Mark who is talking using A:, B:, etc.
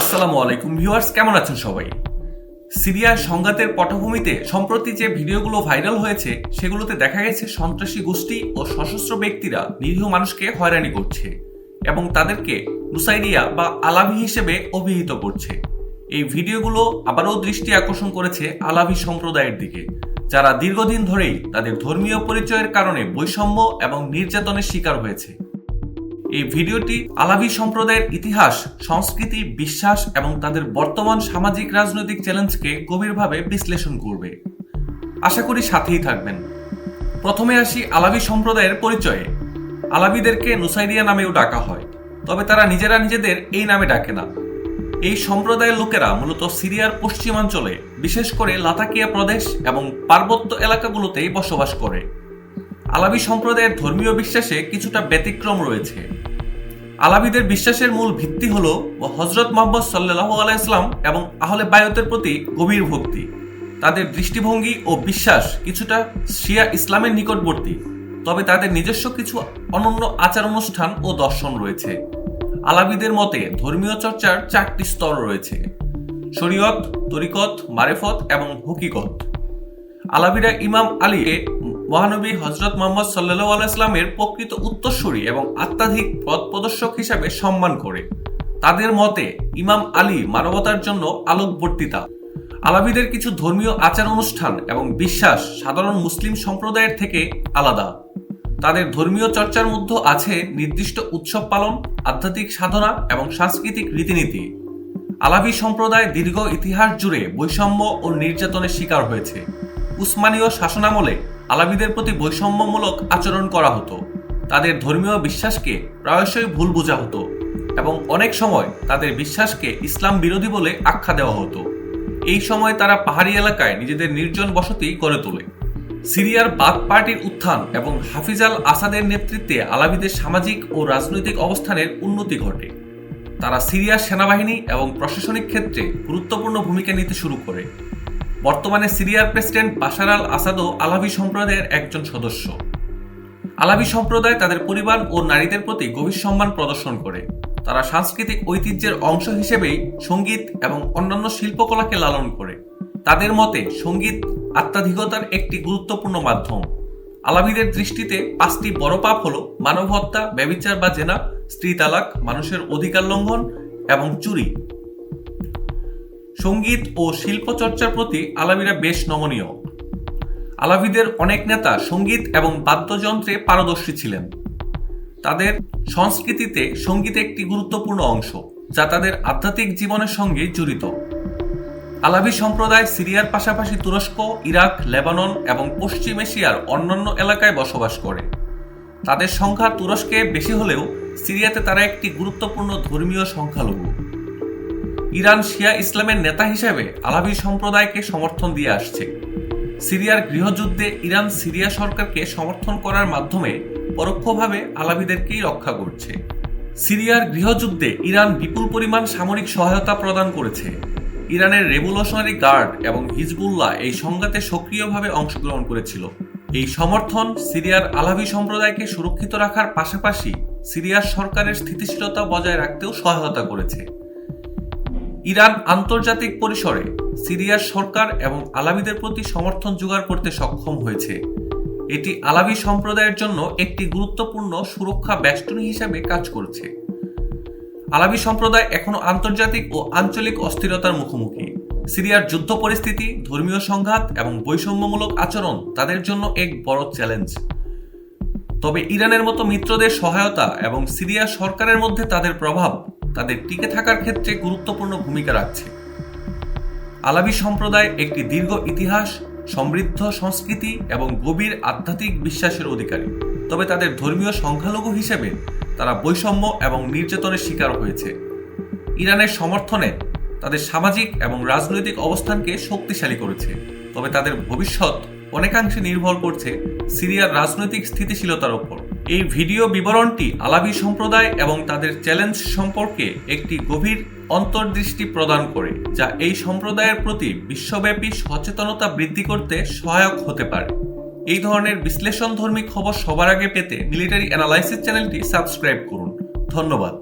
A: আসসালামু আলাইকুম ভিউয়ার্স, কেমন আছেন সবাই? সিরিয়ার সংঘাতের পটভূমিতে সম্প্রতি যে ভিডিওগুলো ভাইরাল হয়েছে, সেগুলোতে দেখা গেছে সন্ত্রাসী গোষ্ঠী ও সশস্ত্র ব্যক্তিরা নিরীহ মানুষকে হয়রানি করছে এবং তাদেরকে নুসাইরিয়া বা আলাভি হিসেবে অভিহিত করছে। এই ভিডিওগুলো আবারও দৃষ্টি আকর্ষণ করেছে আলাভি সম্প্রদায়ের দিকে, যারা দীর্ঘদিন ধরেই তাদের ধর্মীয় পরিচয়ের কারণে বৈষম্য এবং নির্যাতনের শিকার হয়েছে। এই ভিডিওটি আলাভি সম্প্রদায়ের ইতিহাস, সংস্কৃতি, বিশ্বাস এবং তাদের বর্তমান সামাজিক রাজনৈতিক চ্যালেঞ্জকে গভীরভাবে বিশ্লেষণ করবে। আশা করি সাথেই থাকবেন। প্রথমে আসি আলাভি সম্প্রদায়ের পরিচয়ে। আলাভিদেরকে নুসাইরিয়া নামেও ডাকা হয়, তবে তারা নিজেরা নিজেদের এই নামে ডাকে না। এই সম্প্রদায়ের লোকেরা মূলত সিরিয়ার পশ্চিমাঞ্চলে, বিশেষ করে লাতাকিয়া প্রদেশ এবং পার্বত্য এলাকাগুলোতেই বসবাস করে। আলাবি সম্প্রদায়ের ধর্মীয় বিশ্বাসে কিছুটা ব্যতিক্রম রয়েছে। আলাবিদের বিশ্বাসের মূল ভিত্তি হল হজরত মোহাম্মদ সাল্লাহ আলাইসলাম এবং আহলে বায়তের প্রতি গভীর ভক্তি। তাদের দৃষ্টিভঙ্গি ও বিশ্বাস কিছুটা শিয়া ইসলামের নিকটবর্তী, তবে তাদের নিজস্ব কিছু অনন্য আচার অনুষ্ঠান ও দর্শন রয়েছে। আলাবিদের মতে ধর্মীয় চর্চার চারটি স্তর রয়েছে, শরীয়ত, তরিকত, মারেফত এবং হকিকত। আলাবিরা ইমাম আলীকে মহানবী হজরত মোহাম্মদ সাল্লাহ আলাইসলামের প্রকৃত উত্তরসূরি এবং আত্মাধিক পথ প্রদর্শক হিসাবে সম্মান করে। তাদের মতে, ইমাম আলী মানবতার জন্য আলোকবর্তিতা। আলাবিদের কিছু ধর্মীয় আচার অনুষ্ঠান এবং বিশ্বাস সাধারণ মুসলিম সম্প্রদায়ের থেকে আলাদা। তাদের ধর্মীয় চর্চার মধ্যে আছে নির্দিষ্ট উৎসব পালন, আধ্যাত্মিক সাধনা এবং সাংস্কৃতিক রীতিনীতি। আলাবি সম্প্রদায় দীর্ঘ ইতিহাস জুড়ে বৈষম্য ও নির্যাতনের শিকার হয়েছে। উসমানীয় শাসনামলে আলাবিদের প্রতি বৈষম্যমূলক আচরণ করা হতো। তাদের ধর্মীয় বিশ্বাসকে প্রায়শই ভুল বোঝা হতো এবং অনেক সময় তাদের বিশ্বাসকে ইসলাম বিরোধী বলে আখ্যা দেওয়া হতো। এই সময় তারা পাহাড়ি এলাকায় নিজেদের নির্জন বসতি গড়ে তোলে। সিরিয়ার বাদ পার্টির উত্থান এবং হাফিজ আল আসাদের নেতৃত্বে আলাবিদের সামাজিক ও রাজনৈতিক অবস্থানের উন্নতি ঘটে। তারা সিরিয়ার সেনাবাহিনী এবং প্রশাসনিক ক্ষেত্রে গুরুত্বপূর্ণ ভূমিকা নিতে শুরু করে। বর্তমানে সিরিয়ার প্রেসিডেন্ট বাশার আল আসাদও আলাভি সম্প্রদায়ের একজন সদস্য। আলাভি সম্প্রদায় তাদের পরিবার ও নারীদের প্রতি গভীর সম্মান প্রদর্শন করে। তারা সাংস্কৃতিক ঐতিহ্যের অংশ হিসেবেই সংগীত এবং অন্যান্য শিল্পকলাকে লালন করে। তাদের মতে, সংগীত আত্মাধিকতার একটি গুরুত্বপূর্ণ মাধ্যম। আলাবিদের দৃষ্টিতে পাঁচটি বড় পাপ হল মানব হত্যা ব্যবিচার বা জেনা, স্ত্রী তালাক, মানুষের অধিকার লঙ্ঘন এবং চুরি। সংগীত ও শিল্প চর্চার প্রতি আলাবিরা বেশ নমনীয়। আলাবিদের অনেক নেতা সংগীত এবং বাদ্যযন্ত্রে পারদর্শী ছিলেন। তাদের সংস্কৃতিতে সংগীত একটি গুরুত্বপূর্ণ অংশ, যা তাদের আধ্যাত্মিক জীবনের সঙ্গে জড়িত। আলাবি সম্প্রদায় সিরিয়ার পাশাপাশি তুরস্ক, ইরাক, লেবানন এবং পশ্চিম এশিয়ার অন্যান্য এলাকায় বসবাস করে। তাদের সংখ্যা তুরস্কে বেশি হলেও সিরিয়াতে তারা একটি গুরুত্বপূর্ণ ধর্মীয় সংখ্যালঘু। ইরান শিয়া ইসলামের নেতা হিসেবে আলাবি সম্প্রদায়কে সমর্থন দিয়ে আসছে। সিরিয়ার গৃহযুদ্ধে ইরান সিরিয়া সরকারকে সমর্থন করার মাধ্যমে পরোক্ষভাবে আলাবিদেরকেই রক্ষা করছে। সিরিয়ার গৃহযুদ্ধে ইরান বিপুল পরিমাণ সামরিক সহায়তা প্রদান করেছে। ইরানের রেভলিউশনারি গার্ড এবং হিজবুল্লাহ এই সংঘাতে সক্রিয়ভাবে অংশগ্রহণ করেছিল। এই সমর্থন সিরিয়ার আলাভি সম্প্রদায়কে সুরক্ষিত রাখার পাশাপাশি সিরিয়ার সরকারের স্থিতিশীলতা বজায় রাখতেও সহায়তা করেছে। ইরান আন্তর্জাতিক পরিসরে সিরিয়ার সরকার এবং আলাবিদের প্রতি সমর্থন জোগাড় করতে সক্ষম হয়েছে। এটি আলাবি সম্প্রদায়ের জন্য একটি গুরুত্বপূর্ণ সুরক্ষা বেষ্টনী হিসাবে কাজ করছে। আলাবি সম্প্রদায় এখনও আন্তর্জাতিক ও আঞ্চলিক অস্থিরতার মুখোমুখি। সিরিয়ার যুদ্ধ পরিস্থিতি, ধর্মীয় সংঘাত এবং বৈষম্যমূলক আচরণ তাদের জন্য এক বড় চ্যালেঞ্জ। তবে ইরানের মতো মিত্রদের সহায়তা এবং সিরিয়া সরকারের মধ্যে তাদের প্রভাব তাদের টিকে থাকার ক্ষেত্রে গুরুত্বপূর্ণ ভূমিকা রাখছে। আলাবি সম্প্রদায় একটি দীর্ঘ ইতিহাস, সমৃদ্ধ সংস্কৃতি এবং গভীর আধ্যাত্মিক বিশ্বাসের অধিকারী। তবে তাদের ধর্মীয় সংখ্যালঘু হিসেবে তারা বৈষম্য এবং নির্যাতনের শিকার হয়েছে। ইরানের সমর্থনে তাদের সামাজিক এবং রাজনৈতিক অবস্থানকে শক্তিশালী করেছে। তবে তাদের ভবিষ্যৎ অনেকাংশে নির্ভর করছে সিরিয়ার রাজনৈতিক স্থিতিশীলতার ওপর। এই ভিডিও বিবরণটি আলাবি সম্প্রদায় এবং তাদের চ্যালেঞ্জ সম্পর্কে একটি গভীর অন্তর্দৃষ্টি প্রদান করে, যা এই সম্প্রদায়ের প্রতি বিশ্বব্যাপী সচেতনতা বৃদ্ধি করতে সহায়ক হতে পারে। এই ধরনের বিশ্লেষণধর্মী খবর সবার আগে পেতে মিলিটারি অ্যানালাইসিস চ্যানেলটি সাবস্ক্রাইব করুন। ধন্যবাদ।